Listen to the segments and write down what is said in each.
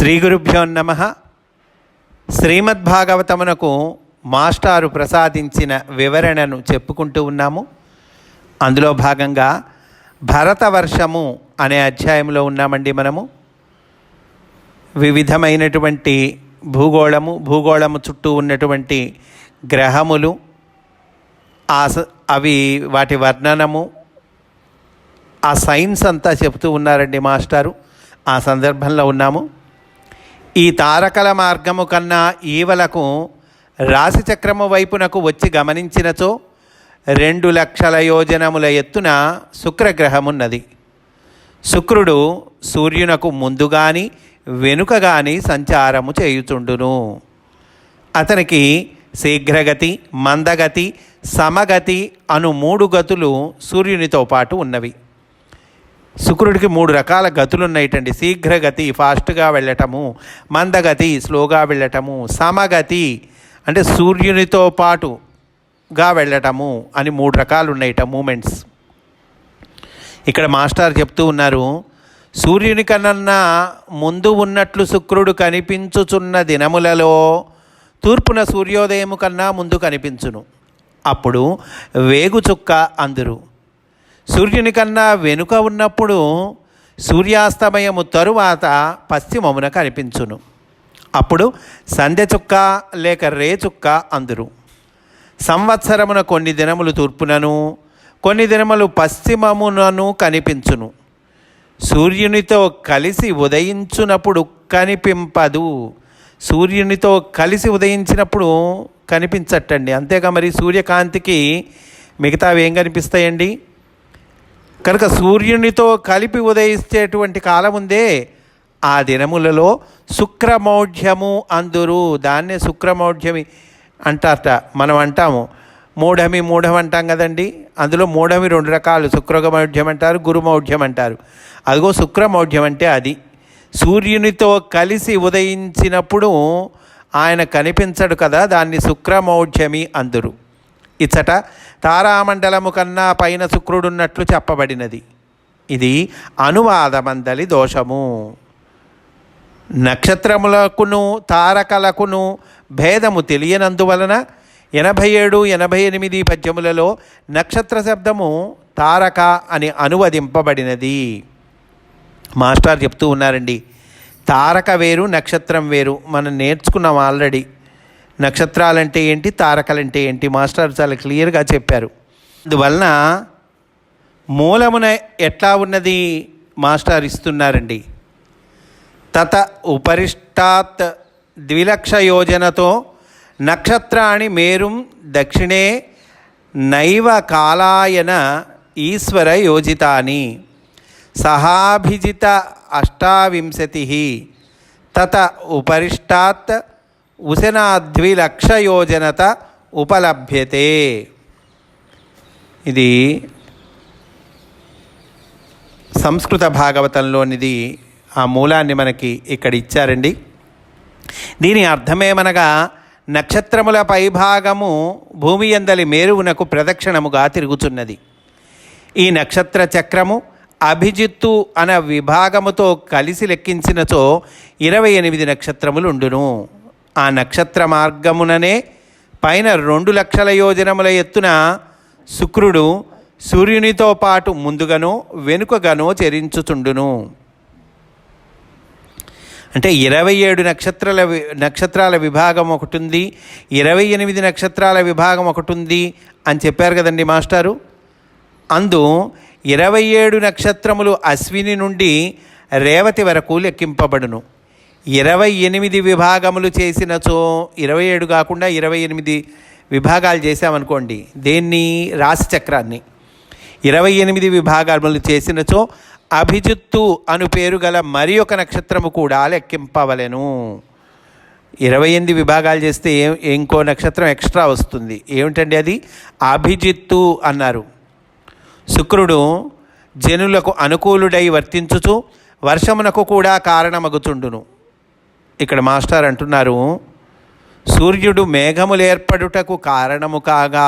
శ్రీ గురుభ్యో నమ. శ్రీమద్భాగవతమునకు మాస్టారు ప్రసాదించిన వివరణను చెప్పుకుంటూ ఉన్నాము. అందులో భాగంగా భరతవర్షము అనే అధ్యాయంలో ఉన్నామండి మనము. వివిధమైనటువంటి భూగోళము భూగోళము చుట్టూ ఉన్నటువంటి గ్రహములు ఆ స- అవి వాటి వర్ణనము ఆ సైన్స్ అంతా చెప్తూ ఉన్నారండి మాస్టారు. ఆ సందర్భంలో ఉన్నాము. ఈ తారకల మార్గము కన్నా ఈవలకు రాశిచక్రము వైపునకు వచ్చి గమనించినచో రెండు లక్షల యోజనముల ఎత్తున శుక్రగ్రహమున్నది. శుక్రుడు సూర్యునకు ముందుగాని వెనుకగాని సంచారము చేయుచుండును. అతనికి శీఘ్రగతి మందగతి సమగతి అను మూడు గతులు సూర్యునితో పాటు ఉన్నవి. శుక్రుడికి మూడు రకాల గతులు ఉన్నాయిటండి శీఘ్రగతి ఫాస్ట్గా వెళ్ళటము మందగతి స్లోగా వెళ్ళటము సమగతి అంటే సూర్యునితో పాటుగా వెళ్ళటము అని మూడు రకాలు ఉన్నాయిట మూమెంట్స్. ఇక్కడ మాస్టర్ చెప్తూ ఉన్నారు సూర్యుని కన్నా ముందు ఉన్నట్లు శుక్రుడు కనిపించుచున్న దినములలో తూర్పున సూర్యోదయము కన్నా ముందు కనిపించును. అప్పుడు వేగు చుక్క అందురు. సూర్యుని కన్నా వెనుక ఉన్నప్పుడు సూర్యాస్తమయము తరువాత పశ్చిమమున కనిపించును. అప్పుడు సంధ్య చుక్క లేక రే చుక్క అందురు. సంవత్సరమున కొన్ని దినములు తూర్పునను కొన్ని దినములు పశ్చిమమునను కనిపించును. సూర్యునితో కలిసి ఉదయించునప్పుడు కనిపింపదు. సూర్యునితో కలిసి ఉదయించినప్పుడు కనిపించట్టండి. అంతేగా మరి సూర్యకాంతికి మిగతావి ఏం కనిపిస్తాయండి? కనుక సూర్యునితో కలిపి ఉదయించేటువంటి కాలం ఉందే ఆ దినములలో శుక్రమౌఢ్యము అందురు. దాన్నే శుక్రమౌఢ్యమి అంటారట మనం అంటాము. మూఢమి మూఢం అంటాం కదండి. అందులో మూఢమి రెండు రకాలు శుక్రమౌఢ్యం అంటారు గురుమౌఢ్యం అంటారు. అదిగో శుక్రమౌఢ్యం అంటే అది. సూర్యునితో కలిసి ఉదయించినప్పుడు ఆయన కనిపించడు కదా దాన్ని శుక్రమౌఢ్యమి అందురు. ఇచ్చట తారామండలము కన్నా పైన శుక్రుడున్నట్లు చెప్పబడినది. ఇది అనువాదమందలి దోషము. నక్షత్రములకును తారకలకును భేదము తెలియనందువలన ఎనభై ఏడు ఎనభై ఎనిమిది పద్యములలో నక్షత్ర శబ్దము తారక అని అనువదింపబడినది. మాస్టర్ చెప్తూ ఉన్నారండి తారక వేరు నక్షత్రం వేరు. మనం నేర్చుకున్నాం ఆల్రెడీ. నక్షత్రాలంటే ఏంటి తారకలంటే ఏంటి మాస్టర్ చాలా క్లియర్గా చెప్పారు. అందువలన మూలమున ఎట్లా ఉన్నది మాస్టర్ ఇస్తున్నారండి? తత ఉపరిష్టాత్ ద్విలక్ష యోజనతో నక్షత్రాణి మేరుం దక్షిణే నైవ కాలాయన ఈశ్వర యోజితాని. సహాభిజిత అష్టావింశతి. తత ఉపరిష్టాత్ ఉశనాద్విలక్షయోజనత ఉపలభ్యతే. ఇది సంస్కృత భాగవతంలోనిది ఆ మూలాన్ని మనకి ఇక్కడ ఇచ్చారండి. దీని అర్థమేమనగా నక్షత్రముల పైభాగము భూమి ఎందలి మేరువునకు ప్రదక్షిణముగా తిరుగుచున్నది. ఈ నక్షత్ర చక్రము అభిజిత్తు అన విభాగముతో కలిసి లెక్కించినచో ఇరవై ఎనిమిది నక్షత్రములు ఉండును ఆ నక్షత్ర మార్గముననే పైన రెండు లక్షల యోజనముల ఎత్తున శుక్రుడు సూర్యునితో పాటు ముందుగానో వెనుకగానో చరించుచుండును. అంటే ఇరవై ఏడు నక్షత్రాల నక్షత్రాల విభాగం ఒకటి ఉంది ఇరవై ఎనిమిది నక్షత్రాల విభాగం ఒకటి ఉంది అని చెప్పారు కదండి మాస్టారు. అందు ఇరవై ఏడు నక్షత్రములు అశ్విని నుండి రేవతి వరకు లెక్కింపబడును. ఇరవై ఎనిమిది విభాగములు చేసినచో ఇరవై ఏడు కాకుండా ఇరవై ఎనిమిది విభాగాలు చేసామనుకోండి దేన్ని? రాశి చక్రాన్ని. ఇరవై ఎనిమిది విభాగములు చేసినచో అభిజిత్తు అను పేరు గల మరి ఒక నక్షత్రము కూడా లెక్కింపవలెను. ఇరవై ఎనిమిది విభాగాలు చేస్తే ఏం ఇంకో నక్షత్రం ఎక్స్ట్రా వస్తుంది. ఏమిటండి అది? అభిజిత్తు అన్నారు. శుక్రుడు జనులకు అనుకూలుడై వర్తించుచు వర్షమునకు కూడా కారణమగుచుండును. ఇక్కడ మాస్టర్ అంటున్నారు సూర్యుడు మేఘములు ఏర్పడుటకు కారణము కాగా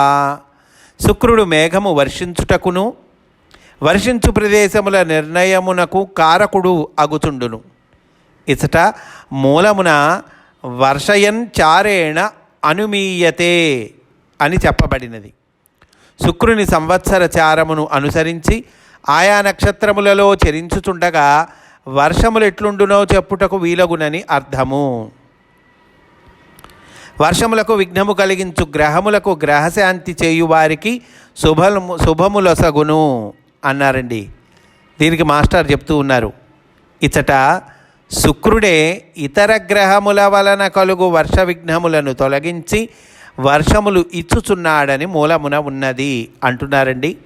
శుక్రుడు మేఘము వర్షించుటకును వర్షించు ప్రదేశముల నిర్ణయమునకు కారకుడు అగుచుండును. ఇచట మూలమున వర్షయన్ చారేణ అనుమీయతే అని చెప్పబడినది. శుక్రుని సంవత్సర చారమును అనుసరించి ఆయా నక్షత్రములలో చరించుచుండగా వర్షములు ఎట్లుండునో చెప్పుటకు వీలగునని అర్థము. వర్షములకు విఘ్నము కలిగించు గ్రహములకు గ్రహశాంతి చేయు వారికి శుభము శుభములొసగును అన్నారండి. దీనికి మాస్టర్ చెప్తూ ఉన్నారు. ఇచ్చట శుక్రుడే ఇతర గ్రహముల వలన కలుగు వర్ష విఘ్నములను తొలగించి వర్షములు ఇచ్చుచున్నాడని మూలమున ఉన్నది అంటున్నారండి.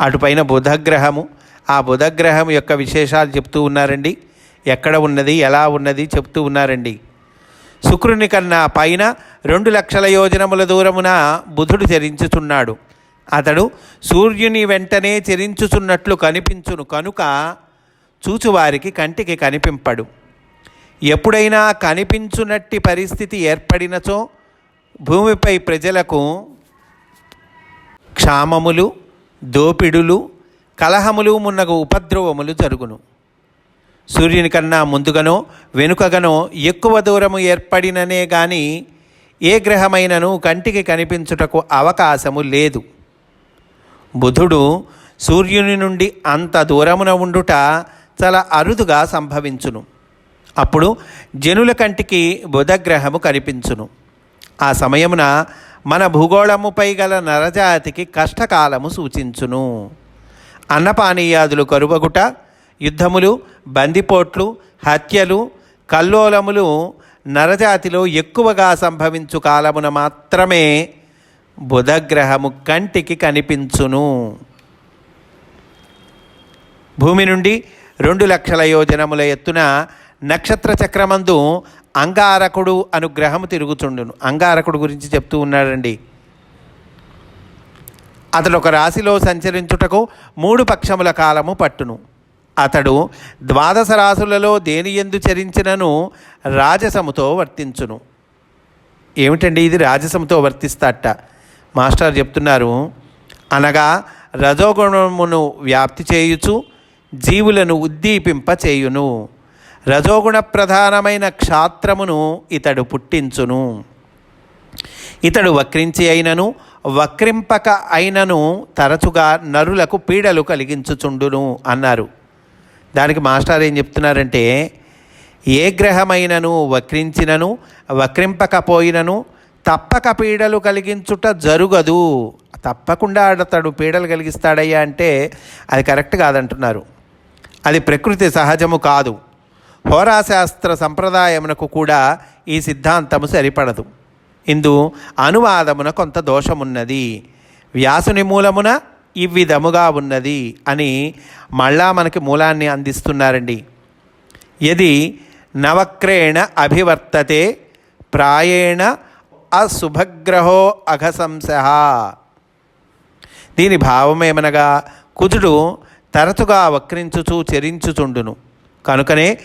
అటుపైన బుధగ్రహము ఆ బుధగ్రహం యొక్క విశేషాలు చెప్తూ ఉన్నారండి. ఎక్కడ ఉన్నది ఎలా ఉన్నది చెప్తూ ఉన్నారండి. శుక్రుని కన్నా పైన రెండు లక్షల యోజనముల దూరమున బుధుడు చరించుచున్నాడు. అతడు సూర్యుని వెంటనే చరించుచున్నట్లు కనిపించును కనుక చూచువారికి కంటికి కనిపింపడు. ఎప్పుడైనా కనిపించునట్టి పరిస్థితి ఏర్పడినచో భూమిపై ప్రజలకు క్షామములు దోపిడులు కలహములు మున్నగు ఉపద్రవములు జరుగును. సూర్యుని కన్నా ముందుగానో వెనుకగానో ఎక్కువ దూరము ఏర్పడిననే గాని ఏ గ్రహమైనను కంటికి కనిపించుటకు అవకాశము లేదు. బుధుడు సూర్యుని నుండి అంత దూరమున ఉండుట చాలా అరుదుగా సంభవించును. అప్పుడు జనుల కంటికి బుధగ్రహము కనిపించును. ఆ సమయమున మన భూగోళముపై గల నరజాతికి కష్టకాలము సూచించును. అన్నపానీయాదులు కరువగుట యుద్ధములు బందిపోట్లు హత్యలు కల్లోలములు నరజాతిలో ఎక్కువగా సంభవించు కాలమున మాత్రమే బుధగ్రహము కంటికి కనిపించును. భూమి నుండి రెండు లక్షల యోజనముల ఎత్తున నక్షత్ర చక్రమందు అంగారకుడు అనుగ్రహము తిరుగుచుండును. అంగారకుడు గురించి చెప్తూ ఉన్నాడండి. అతడు ఒక రాశిలో సంచరించుటకు మూడు పక్షముల కాలము పట్టును. అతడు ద్వాదశ రాశులలో దేని ఎందు చరించినను రాజసముతో వర్తించును. ఏమిటండి ఇది రాజసముతో వర్తిస్తాట? మాస్టర్ చెప్తున్నారు అనగా రజోగుణమును వ్యాప్తి చేయుచు జీవులను ఉద్దీపింప చేయును. రజోగుణ ప్రధానమైన క్షాత్రమును ఇతడు పుట్టించును. ఇతడు వక్రించి అయినను వక్రింపక అయినను తరచుగా నరులకు పీడలు కలిగించుచుండును అన్నారు. దానికి మాస్టర్ ఏం చెప్తున్నారంటే ఏ గ్రహమైనను వక్రించినను వక్రింపకపోయినను తప్పక పీడలు కలిగించుట జరుగదు. తప్పకుండా ఆడతాడు పీడలు కలిగిస్తాడయ్యా అంటే అది కరెక్ట్ కాదంటున్నారు. అది ప్రకృతి సహజము కాదు. హోరాశాస్త్ర సంప్రదాయమునకు కూడా ఈ సిద్ధాంతము సరిపడదు. ఇందు అనువాదమున కొంత దోషమున్నది. వ్యాసుని మూలమున ఈ విధముగా ఉన్నది అని మళ్ళా మనకి మూలాన్ని అందిస్తున్నారండి. యది నవక్రేణ అభివర్తతే ప్రాయేణ అశుభగ్రహో అఘసంశ. దీని భావమేమనగా కుజుడు తరచుగా వక్రించుచు చెరించుచుండును. కనుకనే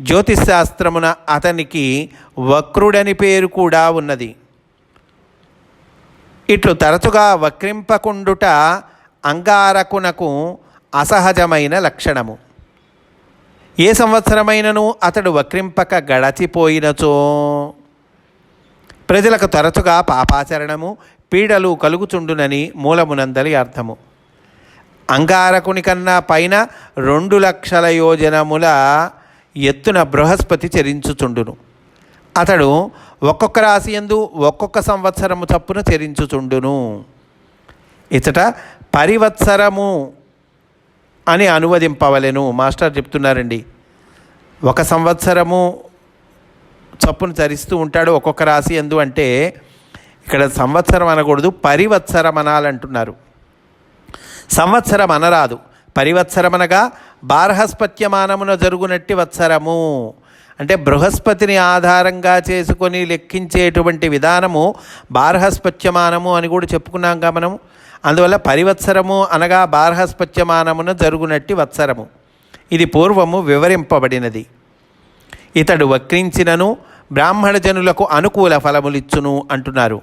జ్యోతిశాస్త్రమున అతనికి వక్రుడని పేరు కూడా ఉన్నది. ఇట్లు తరచుగా వక్రింపకుండుట అంగారకునకు అసహజమైన లక్షణము. ఏ సంవత్సరమైనను అతడు వక్రింపక గడచిపోయినచో? ప్రజలకు తరచుగా పాపాచరణము పీడలు కలుగుచుండునని మూలమునందలి అర్థము. అంగారకుని కన్నా పైన రెండు లక్షల యోజనముల ఎత్తున బృహస్పతి చరించుచుండును. అతడు ఒక్కొక్క రాశి ఎందు ఒక్కొక్క సంవత్సరము చప్పున చరించుచుండును. ఇచ్చట పరివత్సరము అని అనువదింపవలెను. మాస్టర్ చెప్తున్నారండి. ఒక సంవత్సరము చప్పును చరిస్తూ ఉంటాడు ఒక్కొక్క రాశి ఎందు అంటే ఇక్కడ సంవత్సరం అనకూడదు పరివత్సరం అనాలంటున్నారు. సంవత్సరం అనరాదు. పరివత్సరమనగా బార్హస్పత్యమానమున జరుగునట్టి వత్సరము. అంటే బృహస్పతిని ఆధారంగా చేసుకొని లెక్కించేటువంటి విధానము బార్హస్పత్యమానము అని కూడా చెప్పుకున్నాం కా అందువల్ల పరివత్సరము అనగా బార్హస్పత్యమానమున జరుగునట్టి వత్సరము. ఇది పూర్వము వివరింపబడినది. ఇతడు వక్రించినను బ్రాహ్మణజనులకు అనుకూల ఫలములిచ్చును అంటున్నారు.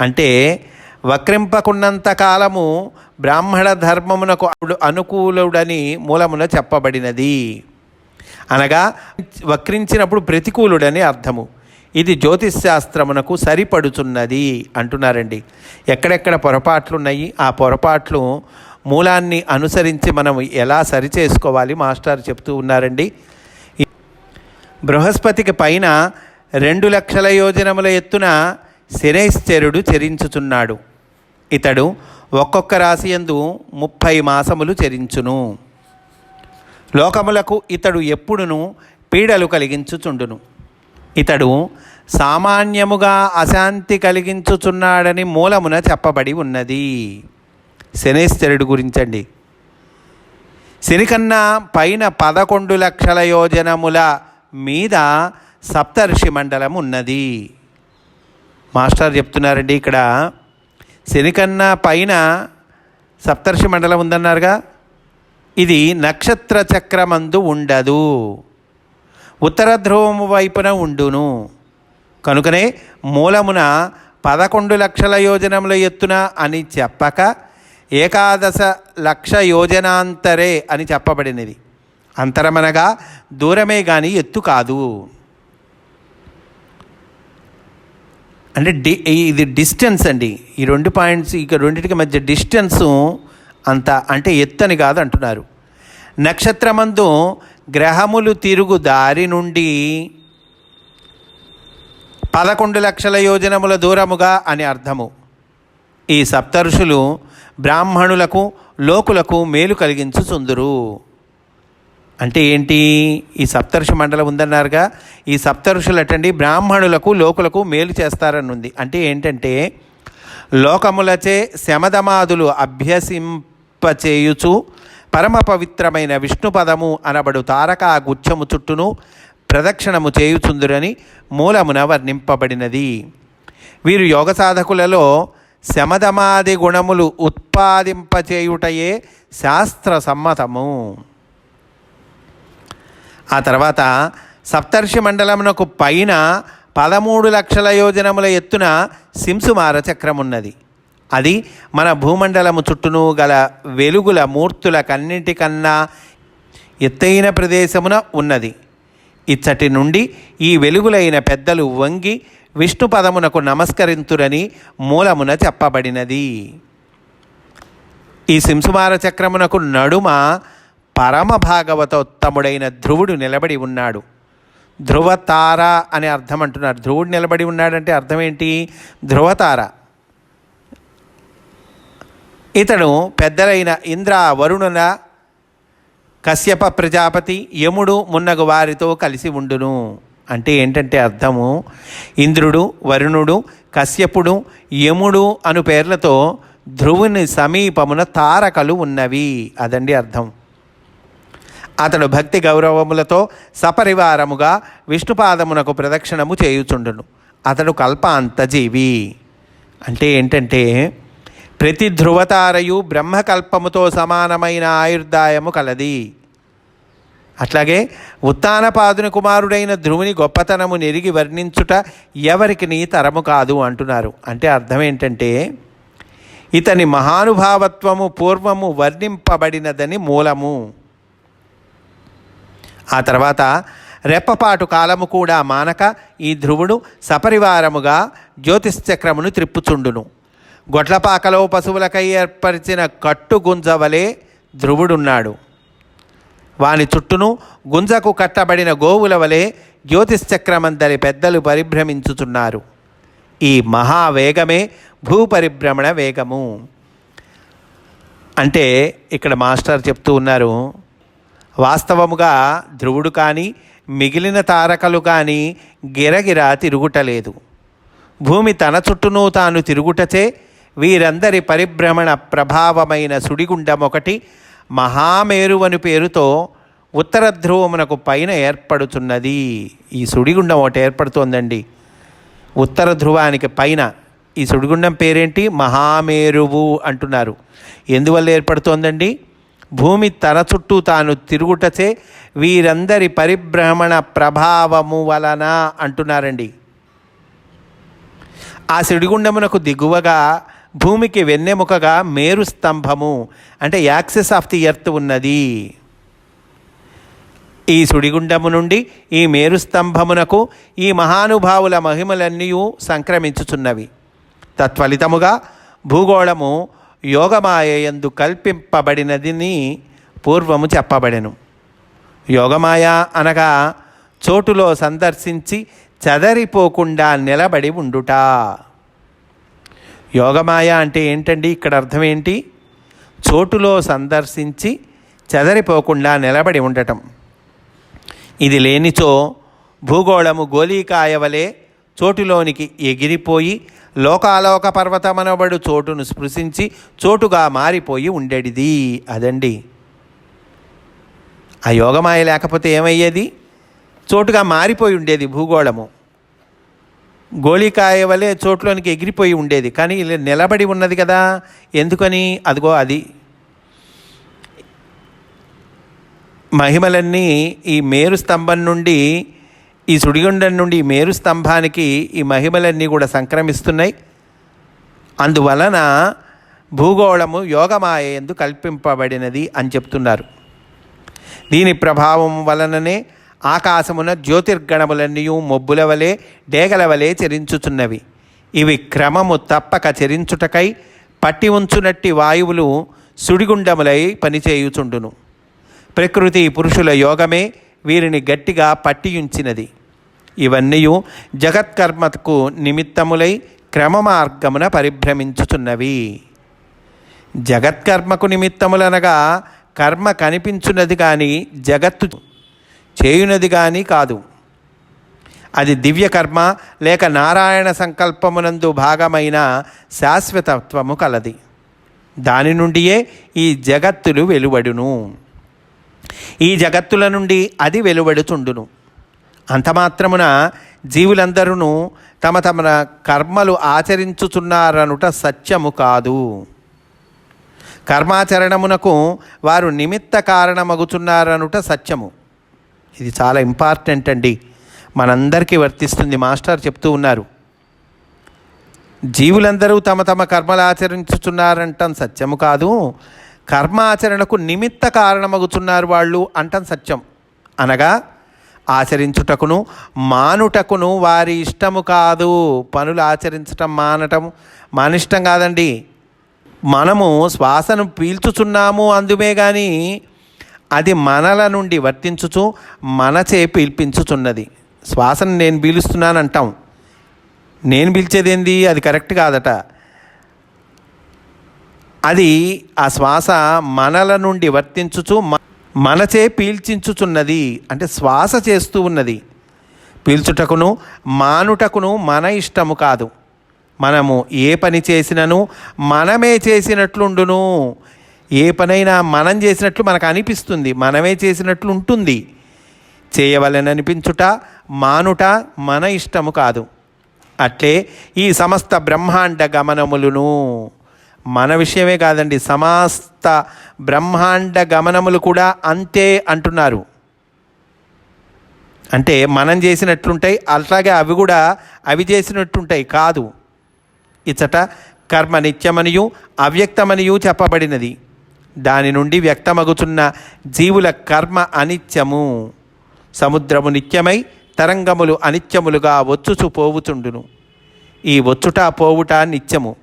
అంటే వక్రింపకున్నంత కాలము బ్రాహ్మణ ధర్మమునకు అనుకూలుడని మూలమున చెప్పబడినది. అనగా వక్రించినప్పుడు ప్రతికూలుడని అర్థము. ఇది జ్యోతిష్ శాస్త్రమునకు సరిపడుచున్నది అంటున్నారండి. ఎక్కడెక్కడ పొరపాట్లున్నాయి ఆ పొరపాట్లు మూలాన్ని అనుసరించి మనం ఎలా సరిచేసుకోవాలి మాస్టర్ చెప్తూ ఉన్నారండి. బృహస్పతికి పైన రెండు లక్షల యోజనముల ఎత్తున శనైశ్చరుడు చెరించుచున్నాడు. ఇతడు ఒక్కొక్క రాశి యందు ముప్పై మాసములు చెరించును. లోకములకు ఇతడు ఎప్పుడును పీడలు కలిగించుచుండును. ఇతడు సామాన్యముగా అశాంతి కలిగించుచున్నాడని మూలమున చెప్పబడి ఉన్నది. శనేశ్వరుడు గురించండి. శనికన్నా పైన పదకొండు లక్షల యోజనముల మీద సప్తర్షి మండలం ఉన్నది. మాస్టర్ చెప్తున్నారండి ఇక్కడ. శనికన్నా పైన సప్తర్షి మండలం ఉందన్నారుగా? ఇది నక్షత్ర చక్రమందు ఉండదు. ఉత్తర ధ్రువము వైపున ఉండును. కనుకనే మూలమున పదకొండు లక్షల యోజనముల ఎత్తున అని చెప్పక ఏకాదశ లక్ష యోజనాంతరే అని చెప్పబడినది. అంతరమనగా దూరమే కానీ ఎత్తు కాదు. అంటే డి ఇది డిస్టెన్స్ అండి. ఈ రెండు పాయింట్స్ ఇక రెండింటికి మధ్య డిస్టెన్సు అంత అంటే ఎత్తని కాదు అంటున్నారు నక్షత్రమందు గ్రహములు తిరుగు దారి నుండి పదకొండు లక్షల యోజనముల దూరముగా అని అర్థము. ఈ సప్తరుషులు బ్రాహ్మణులకు లోకులకు మేలు కలిగించుచుందురు అంటే ఏంటి? ఈ సప్తర్షి మండలం ఉందన్నారుగా ఈ సప్తరుషులు అటండి బ్రాహ్మణులకు లోకులకు మేలు చేస్తారని ఉంది అంటే ఏంటంటే లోకములచే శమదమాదులు అభ్యసింపచేయుచు పరమ పవిత్రమైన విష్ణు పదము అనబడు తారక గుచ్చము చుట్టూను ప్రదక్షిణము చేయుచుందురని మూలమున వర్ణింపబడినది. వీరు యోగ సాధకులలో శమదమాది గుణములు ఉత్పాదింపచేయుటయే శాస్త్ర సమ్మతము. ఆ తర్వాత సప్తర్షి మండలమునకు పైన పదమూడు లక్షల యోజనముల ఎత్తున సింసుమార చక్రమున్నది. అది మన భూమండలము చుట్టూను గల వెలుగుల మూర్తుల కన్నింటికన్నా ఎత్తైన ప్రదేశమున ఉన్నది. ఇచ్చటి నుండి ఈ వెలుగులైన పెద్దలు వంగి విష్ణు పదమునకు నమస్కరింతురని మూలమున చెప్పబడినది. ఈ సింసుమార చక్రమునకు నడుమ పరమ భాగవతోత్తముడైన ధ్రువుడు నిలబడి ఉన్నాడు. ధ్రువతార అనే అర్థం అంటున్నారు ధ్రువుడు నిలబడి ఉన్నాడంటే అర్థం ఏంటి ధ్రువతార. ఇతడు పెద్దలైన ఇంద్ర వరుణుల కశ్యప ప్రజాపతి యముడు మున్నగు వారితో కలిసి ఉండును. అంటే ఏంటంటే అర్థము? ఇంద్రుడు వరుణుడు కశ్యపుడు యముడు అను పేర్లతో ధ్రువుని సమీపమున తారకలు ఉన్నవి. అదండి అర్థం. అతడు భక్తి గౌరవములతో సపరివారముగా విష్ణుపాదమునకు ప్రదక్షిణము చేయుచుండును. అతడు కల్పాంతజీవి. అంటే ఏంటంటే ప్రతి ధ్రువతారయు బ్రహ్మకల్పముతో సమానమైన ఆయుర్దాయము కలది. అట్లాగే ఉత్తానపాదుని కుమారుడైన ధ్రువుని గొప్పతనము నెరిగి వర్ణించుట ఎవరికి నీ తరము కాదు అంటున్నారు. అంటే అర్థం ఏంటంటే ఇతని మహానుభావత్వము పూర్వము వర్ణింపబడినదని మూలము. ఆ తర్వాత రెప్పపాటు కాలము కూడా మానక ఈ ధ్రువుడు సపరివారముగా జ్యోతిశ్చక్రమును త్రిప్పుచుండును. గొడ్లపాకలో పశువులకై ఏర్పరిచిన కట్టు గుంజవలే ధ్రువుడున్నాడు. వాని చుట్టూను గుంజకు కట్టబడిన గోవుల వలె జ్యోతిశ్చక్రమందరి పెద్దలు పరిభ్రమించుచున్నారు. ఈ మహావేగమే భూపరిభ్రమణ వేగము. అంటే ఇక్కడ మాస్టర్ చెప్తూ ఉన్నారు వాస్తవముగా ధ్రువుడు కానీ మిగిలిన తారకలు కానీ గిరగిరా తిరుగుటలేదు. భూమి తన చుట్టూను తాను తిరుగుటచే వీరందరి పరిభ్రమణ ప్రభావమైన సుడిగుండం ఒకటి మహామేరువని పేరుతో ఉత్తర ధ్రువమునకు పైన ఏర్పడుతున్నది. ఈ సుడిగుండం ఒకటి ఏర్పడుతోందండి. ఉత్తర ధ్రువానికి పైన ఈ సుడిగుండం పేరేంటి? మహామేరువు అంటున్నారు. ఎందువల్ల ఏర్పడుతోందండి? భూమి తన చుట్టూ తాను తిరుగుటచే వీరందరి పరిభ్రమణ ప్రభావము వలన అంటున్నారండి. ఆ సిడిగుండమునకు దిగువగా భూమికి వెన్నెముకగా మేరు స్తంభము అంటే యాక్సెస్ ఆఫ్ ది ఎర్త్ ఉన్నది. ఈ సుడిగుండము నుండి ఈ మేరు స్తంభమునకు ఈ మహానుభావుల మహిమలన్నీ సంక్రమించుచున్నవి. తత్ఫలితముగా భూగోళము యోగమాయయందు కల్పింపబడినదిని పూర్వము చెప్పబడెను. యోగమాయ అనగా చోటులో సందర్శించి చదరిపోకుండా నిలబడి ఉండుట. యోగమాయ అంటే ఏంటండి? ఇక్కడ అర్థం ఏంటి? చోటులో సందర్శించి చెదరిపోకుండా నిలబడి ఉండటం. ఇది లేనిచో భూగోళము గోలీకాయ వలె చోటులోనికి ఎగిరిపోయి లోకాలోక పర్వతమనబడు చోటును స్పృశించి చోటుగా మారిపోయి ఉండేటిది అదండి. ఆ యోగమాయ లేకపోతే ఏమయ్యేది? చోటుగా మారిపోయి ఉండేది భూగోళము. గోళీకాయ వలె చోట్లోనికి ఎగిరిపోయి ఉండేది. కానీ నిలబడి ఉన్నది కదా ఎందుకని? అదిగో అది. మహిమలన్నీ ఈ మేరు స్తంభం నుండి ఈ సుడిగుండం నుండి ఈ మేరు స్తంభానికి ఈ మహిమలన్నీ కూడా సంక్రమిస్తున్నాయి. అందువలన భూగోళము యోగమాయ ఎందు కల్పింపబడినది అని చెప్తున్నారు. దీని ప్రభావం వలననే ఆకాశమున జ్యోతిర్గణములన్నీ మొబ్బుల వలె డేగల వలె చెరించుచున్నవి. ఇవి క్రమము తప్పక చెరించుటకై పట్టి ఉంచునట్టి వాయువులు సుడిగుండములై పనిచేయుచుండును. ప్రకృతి పురుషుల యోగమే వీరిని గట్టిగా పట్టియుంచినది. ఇవన్నీ జగత్కర్మకు నిమిత్తములై క్రమమార్గమున పరిభ్రమించుచున్నవి. జగత్కర్మకు నిమిత్తములనగా కర్మ కనిపించున్నది కానీ జగత్తు చేయునది కానీ కాదు. అది దివ్యకర్మ లేక నారాయణ సంకల్పమునందు భాగమైన శాశ్వతత్వము కలది. దాని నుండియే ఈ జగత్తులు వెలువడును. ఈ జగత్తుల నుండి అది వెలువడుచుండును అంతమాత్రమున జీవులందరూ తమ తమ కర్మలు ఆచరించుచున్నారనుట సత్యము కాదు. కర్మాచరణమునకు వారు నిమిత్త కారణమగుచున్నారనుట సత్యము. ఇది చాలా ఇంపార్టెంట్ అండి. మనందరికీ వర్తిస్తుంది. మాస్టర్ చెప్తూ ఉన్నారు. జీవులందరూ తమ తమ కర్మలు ఆచరించుచున్నారంటం సత్యము కాదు. కర్మాచరణకు నిమిత్త కారణమగుచున్నారు వాళ్ళు అంటం సత్యం. అనగా ఆచరించుటకును మానుటకును వారి ఇష్టము కాదు. పనులు ఆచరించటం మానటం మానిష్టం కాదండి. మనము శ్వాసను పీల్చుచున్నాము అందుమే కానీ అది మనల నుండి వర్తించుచు మనచే పీల్పించుచున్నది శ్వాసను నేను పీలుస్తున్నాను అంటాం నేను పీల్చేదేంది? అది కరెక్ట్ కాదట. అది ఆ శ్వాస మనల నుండి వర్తించుచు మ- మనచే పీల్చించుచున్నది. అంటే శ్వాస చేస్తూ ఉన్నది. పీల్చుటకును మానుటకును మన ఇష్టము కాదు. మనము ఏ పని చేసినను మనమే చేసినట్లుండును. ఏ పనైనా మనం చేసినట్లు మనకు అనిపిస్తుంది. మనమే చేసినట్లు ఉంటుంది. చేయవలననిపించుట మానుట మన ఇష్టము కాదు. అట్లే ఈ సమస్త బ్రహ్మాండ గమనములను మన విషయమే కాదండి సమస్త బ్రహ్మాండ గమనములు కూడా అంతే అంటున్నారు. అంటే మనం చేసినట్లుంటాయి అట్లాగే అవి కూడా అవి చేసినట్లుంటాయి కాదు. ఇచ్చట కర్మ నిత్యమనియు అవ్యక్తమనియు చెప్పబడినది. దాని నుండి వ్యక్తమగుచున్న జీవుల కర్మ అనిత్యము. సముద్రము నిత్యమై తరంగములు అనిత్యములుగా వచ్చుచు పోవుచుండును. ఈ వచ్చుట పోవుట నిత్యము.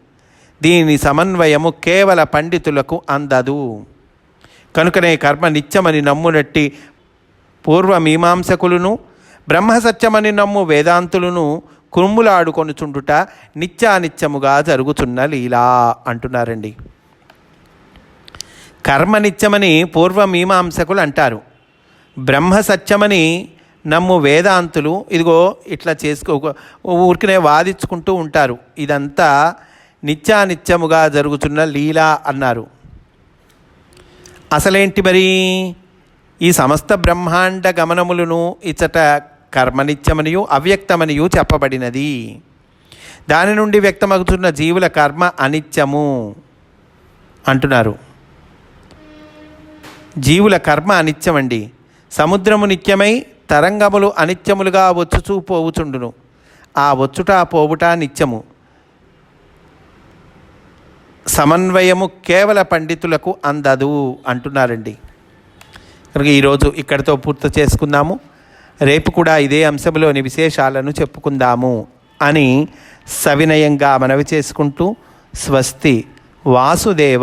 దీని సమన్వయము కేవల పండితులకు అందదు. కనుకనే కర్మ నిత్యమని నమ్మునట్టి పూర్వమీమాంసకులను బ్రహ్మసత్యమని నమ్ము వేదాంతులను కురుములాడుకొనుచుండుట నిత్యానిత్యముగా జరుగుతున్న లీలా అంటున్నారండి. కర్మనిత్యమని పూర్వమీమాంసకులు అంటారు బ్రహ్మ సత్యమని నమ్ము వేదాంతులు ఇదిగో ఇట్లా చేసుకో ఊరికనే వాదించుకుంటూ ఉంటారు. ఇదంతా నిత్యానిత్యముగా జరుగుతున్న లీల అన్నారు. అసలేంటి మరి? ఈ సమస్త బ్రహ్మాండ గమనములను ఇచ్చట కర్మనిత్యమనియు అవ్యక్తమనియు చెప్పబడినది. దాని నుండి వ్యక్తమగుతున్న జీవుల కర్మ అనిత్యము అంటున్నారు. జీవుల కర్మ అనిత్యమండి. సముద్రము నిత్యమై తరంగములు అనిత్యములుగా వచ్చుచూ పోవుచుండును. ఆ వచ్చుట పోవుట నిత్యము. సమన్వయము కేవల పండితులకు అందదు అంటున్నారండి. కనుక ఈరోజు ఇక్కడితో పూర్తి చేసుకుందాము. రేపు కూడా ఇదే అంశంలోని విశేషాలను చెప్పుకుందాము అని సవినయంగా మనవి చేసుకుంటూ స్వస్తి వాసుదేవ.